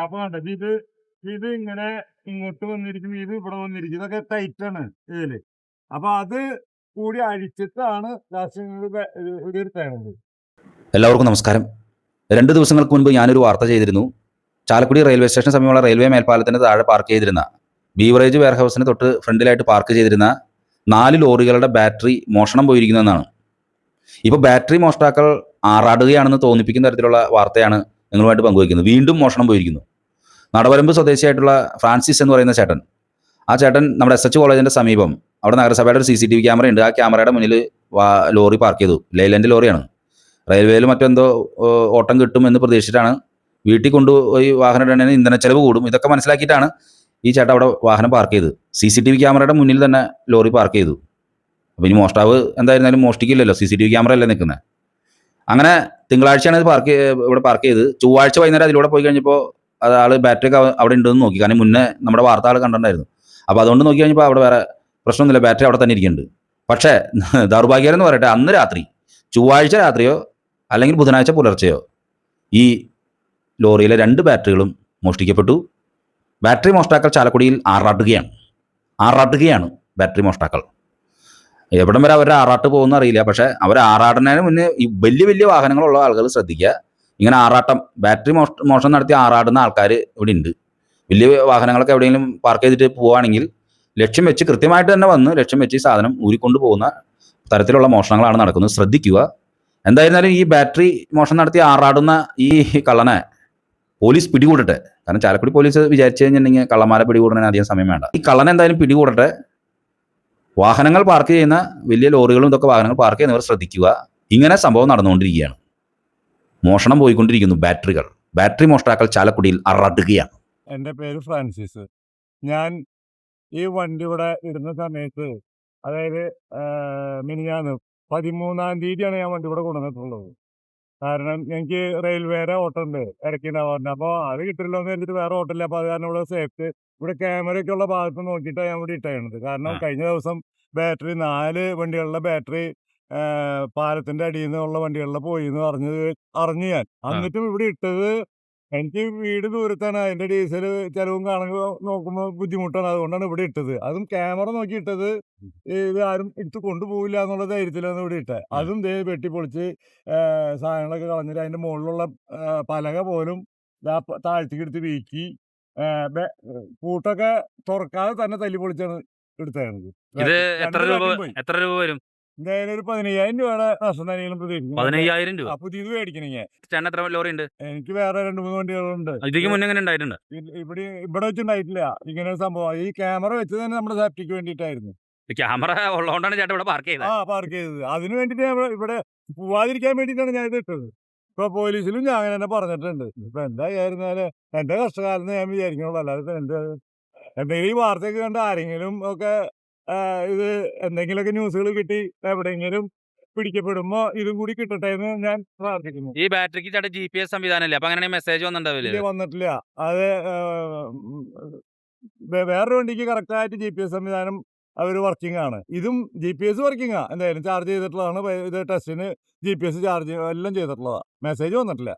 അപ്പൊ കണ്ടത് ഇത് ഇത് ഇങ്ങനെ ഇങ്ങോട്ട് വന്നിരിക്കും ഇത് ഇവിടെ വന്നിരിക്കും ഇതൊക്കെ ടൈറ്റാണ് ഇതിൽ. അപ്പൊ അത് കൂടി അഴിച്ചിട്ടാണ് എല്ലാവർക്കും നമസ്കാരം. രണ്ട് ദിവസങ്ങൾക്ക് മുൻപ് ഞാനൊരു വാർത്ത ചെയ്തിരുന്നു. ചാലക്കുടി റെയിൽവേ സ്റ്റേഷൻ സമീപമുള്ള റെയിൽവേ മേൽപ്പാലത്തിന് താഴെ പാർക്ക് ചെയ്തിരുന്ന ബീവറേജ് വെയർഹൗസിന് തൊട്ട് ഫ്രണ്ടിലായിട്ട് പാർക്ക് ചെയ്തിരുന്ന നാല് ലോറികളുടെ ബാറ്ററി മോഷണം പോയിരിക്കുന്നതെന്നാണ്. ഇപ്പോൾ ബാറ്ററി മോഷ്ടാക്കൾ ആറാടുകയാണെന്ന് തോന്നിപ്പിക്കുന്ന തരത്തിലുള്ള വാർത്തയാണ് നിങ്ങളുമായിട്ട് പങ്കുവയ്ക്കുന്നു. വീണ്ടും മോഷണം പോയിരിക്കുന്നു. നടവരമ്പ് സ്വദേശിയായിട്ടുള്ള ഫ്രാൻസിസ് എന്ന് പറയുന്ന ചേട്ടൻ. ആ ചേട്ടൻ നമ്മുടെ എസ് എച്ച് സമീപം അവിടെ നഗരസഭയുടെ ഒരു C C T V camera ഉണ്ട്. ആ ക്യാമറയുടെ മുന്നിൽ ലോറി പാർക്ക് ചെയ്തു. ലൈലൻഡ് ലോറിയാണ്. റെയിൽവേയിൽ മറ്റെന്തോ ഓട്ടം കിട്ടും എന്ന് പ്രതീക്ഷിച്ചിട്ടാണ് വീട്ടിൽ കൊണ്ടുപോയി വാഹനം ഇടണതിന് ഇന്ധന ചെലവ് കൂടും. ഇതൊക്കെ മനസ്സിലാക്കിയിട്ടാണ് ഈ ചേട്ടൻ അവിടെ വാഹനം പാർക്ക് ചെയ്ത് സി സി ടി വി ക്യാമറയുടെ മുന്നിൽ തന്നെ ലോറി പാർക്ക് ചെയ്തു. അപ്പോൾ ഇനി മോഷ്ടാവ് എന്തായിരുന്നാലും മോഷ്ടിക്കില്ലല്ലോ. C C T V camera അല്ലേ നിൽക്കുന്നത് അങ്ങനെ തിങ്കളാഴ്ചയാണ് ഇത് പാർക്ക് ഇവിടെ പാർക്ക് ചെയ്ത്. ചൊവ്വാഴ്ച വൈകുന്നേരം അതിലൂടെ പോയി കഴിഞ്ഞപ്പോൾ അത് ബാറ്ററി ഒക്കെ അവിടെ ഉണ്ടെന്ന് നോക്കി. കാരണം മുന്നേ നമ്മുടെ വാർത്ത ആൾ കണ്ടിട്ടുണ്ടായിരുന്നു. അപ്പോൾ അതുകൊണ്ട് നോക്കി കഴിഞ്ഞപ്പോൾ അവിടെ വേറെ പ്രശ്നമൊന്നുമില്ല. ബാറ്ററി അവിടെ തന്നെ ഇരിക്കുന്നുണ്ട്. പക്ഷേ ദൗർഭാഗ്യം എന്ന് പറയട്ടെ അന്ന് രാത്രി ചൊവ്വാഴ്ച രാത്രിയോ അല്ലെങ്കിൽ ബുധനാഴ്ച പുലർച്ചെയോ ഈ ലോറിയിലെ രണ്ട് ബാറ്ററികളും മോഷ്ടിക്കപ്പെട്ടു. ബാറ്ററി മോഷ്ടാക്കൾ ചാലക്കുടിയിൽ ആറാട്ടുകയാണ്. ആറാട്ടുകയാണ് ബാറ്ററി മോഷ്ടാക്കൾ. എവിടം വരെ അവരുടെ ആറാട്ട് പോകുന്ന അറിയില്ല. പക്ഷെ അവർ ആറാടുന്നതിന് മുന്നേ ഈ വലിയ വലിയ വാഹനങ്ങളുള്ള ആളുകൾ ശ്രദ്ധിക്കുക. ഇങ്ങനെ ആറാട്ടം ബാറ്ററി മോഷ മോഷണം നടത്തി ആറാടുന്ന ആൾക്കാർ ഇവിടെ ഉണ്ട്. വലിയ വാഹനങ്ങളൊക്കെ എവിടെയെങ്കിലും പാർക്ക് ചെയ്തിട്ട് പോവുകയാണെങ്കിൽ ലക്ഷ്യം വെച്ച് കൃത്യമായിട്ട് തന്നെ വന്ന് ലക്ഷ്യം വെച്ച് ഈ സാധനം ഊരിക്കൊണ്ട് പോകുന്ന തരത്തിലുള്ള മോഷണങ്ങളാണ് നടക്കുന്നത്. ശ്രദ്ധിക്കുക. എന്തായിരുന്നാലും ഈ ബാറ്ററി മോഷണം നടത്തി ആറാടുന്ന ഈ കള്ളനെ പോലീസ് പിടികൂടട്ടെ. കാരണം ചാലക്കുടി പോലീസ് വിചാരിച്ചു കഴിഞ്ഞിട്ടുണ്ടെങ്കിൽ കള്ളന്മാരെ പിടികൂടുന്നതിന് അധികം സമയം വേണ്ട. ഈ കള്ളനെ എന്തായാലും പിടികൂടട്ടെ. വാഹനങ്ങൾ പാർക്ക് ചെയ്യുന്ന വലിയ ലോറികളും ഇതൊക്കെ വാഹനങ്ങൾ പാർക്ക് ചെയ്യുന്നവർ ശ്രദ്ധിക്കുക. ഇങ്ങനെ സംഭവം നടന്നുകൊണ്ടിരിക്കുകയാണ്. മോഷണം പോയിക്കൊണ്ടിരിക്കുന്നു ബാറ്ററികൾ. ബാറ്ററി മോഷ്ടാക്കൾ ചാലക്കുടിയിൽ അറടുകയാണ്. എന്റെ പേര് ഫ്രാൻസിസ്. ഞാൻ ഈ വണ്ടി ഇവിടെ ഇടുന്ന സമയത്ത് അതായത് മിനിഞ്ഞാന്ന് പതിമൂന്നാം തീയതിയാണ് ഞാൻ വണ്ടി ഇവിടെ കൊണ്ടുവന്നിട്ടുള്ളത്. കാരണം എനിക്ക് റെയിൽവേയുടെ ഓട്ടം ഉണ്ട് ഇടയ്ക്കുണ്ടാവാൻ അപ്പൊ അപ്പോൾ അത് കിട്ടില്ലോന്ന് എന്ന് വേറെ ഓട്ടം ഇല്ല അപ്പോൾ അത് കാരണം ഇവിടെ സേഫ്റ്റ് ഇവിടെ ക്യാമറയൊക്കെ ഉള്ള ഭാഗത്ത് നോക്കിയിട്ടാണ് ഞാൻ ഇവിടെ ഇട്ടേണത് കാരണം കഴിഞ്ഞ ദിവസം ബാറ്ററി നാല് വണ്ടികളുടെ ബാറ്ററി പാലത്തിന്റെ അടിയിൽ നിന്നുള്ള വണ്ടികളിലെ പോയി എന്ന് പറഞ്ഞത് അറിഞ്ഞു ഞാൻ. എന്നിട്ടും ഇവിടെ ഇട്ടത് എനിക്ക് വീട് ദൂരത്താണ്. അതിന്റെ ഡീസൽ ചിലവും കാണുമ്പോൾ നോക്കുമ്പോൾ ബുദ്ധിമുട്ടാണ്. അതുകൊണ്ടാണ് ഇവിടെ ഇട്ടത്. അതും ക്യാമറ നോക്കി ഇട്ടത് ഇത് ആരും എടുത്ത് കൊണ്ടുപോകില്ല എന്നുള്ള ധൈര്യത്തിലാണ് ഇവിടെ ഇട്ടത് അതും ദേ വെട്ടിപ്പൊളിച്ച് സാധനങ്ങളൊക്കെ കളഞ്ഞിട്ട് അതിന്റെ മുകളിലുള്ള പലക പോലും താഴ്ത്തിക്ക് എടുത്ത് വീക്കി കൂട്ടൊക്കെ തുറക്കാതെ തന്നെ തല്ലി പൊളിച്ചാണ് എടുത്തത് ഇത് എത്ര രൂപ എത്ര രൂപ വരും? എന്തായാലും ഒരു പതിനയ്യായിരം രൂപയുടെ നഷ്ടം തന്നെയും പ്രതീക്ഷിക്കുന്നു. പതിനയ്യായിരം രൂപ? പുതിയത് മേടിക്കണെങ്കിൽ ചേട്ടൻ എത്ര ലോറി ഉണ്ട്? എനിക്ക് വേറെ രണ്ട് മൂന്ന് വണ്ടികളുണ്ട്. ഇതിക്ക് മുന്നേ എങ്ങനെ ഉണ്ടായിട്ടുണ്ട്? ഇവിടെ ഇവിടെ വെച്ചുണ്ടായിട്ടില്ല ഇങ്ങനെ ഒരു സംഭവം. ഈ ക്യാമറ വെച്ചത് തന്നെ നമ്മുടെ സേഫ്റ്റിക്ക് വേണ്ടിയിട്ടായിരുന്നു. ക്യാമറ ഉള്ളതുകൊണ്ടാണ് ചേട്ടൻ ഇവിടെ പാർക്ക് ചെയ്തത്. ആ പാർക്ക് ചെയ്തത്. അതിന് വേണ്ടിയിട്ട് ഞാൻ ഇവിടെ- പോവാതിരിക്കാൻ വേണ്ടിയിട്ടാണ് ഞാൻ ഇത് ഇട്ടത്. ഇപ്പൊ പോലീസിലും ഞാൻ അങ്ങനെ തന്നെ പറഞ്ഞിട്ടുണ്ട്. ഇപ്പൊ എന്തായിരുന്നാൽ എന്റെ കഷ്ടകാലം ഞാൻ വിചാരിക്കണുള്ളൂ. അല്ലാതെ എന്റെ എന്തെങ്കിലും ഈ വാർത്തയൊക്കെ കണ്ട് ആരെങ്കിലും ഒക്കെ ഇത് എന്തെങ്കിലുമൊക്കെ ന്യൂസുകൾ കിട്ടി എവിടെയെങ്കിലും പിടിക്കപ്പെടുമ്പോ ഇതും കൂടി കിട്ടട്ടെ എന്ന് ഞാൻ പ്രാർത്ഥിക്കുന്നു. ഈ ബാറ്ററിക്ക് ചേട്ടാ ജി പി എസ് സംവിധാനം അല്ലേ അപ്പൊ അങ്ങനെ മെസ്സേജ് വന്നിട്ടുണ്ടാവില്ലേ? വന്നിട്ടില്ല. അത് വേ- വേറൊരു വണ്ടിക്ക് കറക്റ്റ് ആയിട്ട് ജി പി എസ് സംവിധാനം അവർ വർക്കിംഗ് ആണ്. ഇതും ജി പി എസ് വർക്കിംഗ് ആ. എന്തായാലും ചാർജ് ചെയ്തിട്ടുള്ളതാണ്. ഇത് ടെസ്റ്റിന് ജി പി എസ് ചാർജ് എല്ലാം ചെയ്തിട്ടുള്ളതാണ് മെസ്സേജ് വന്നിട്ടില്ല.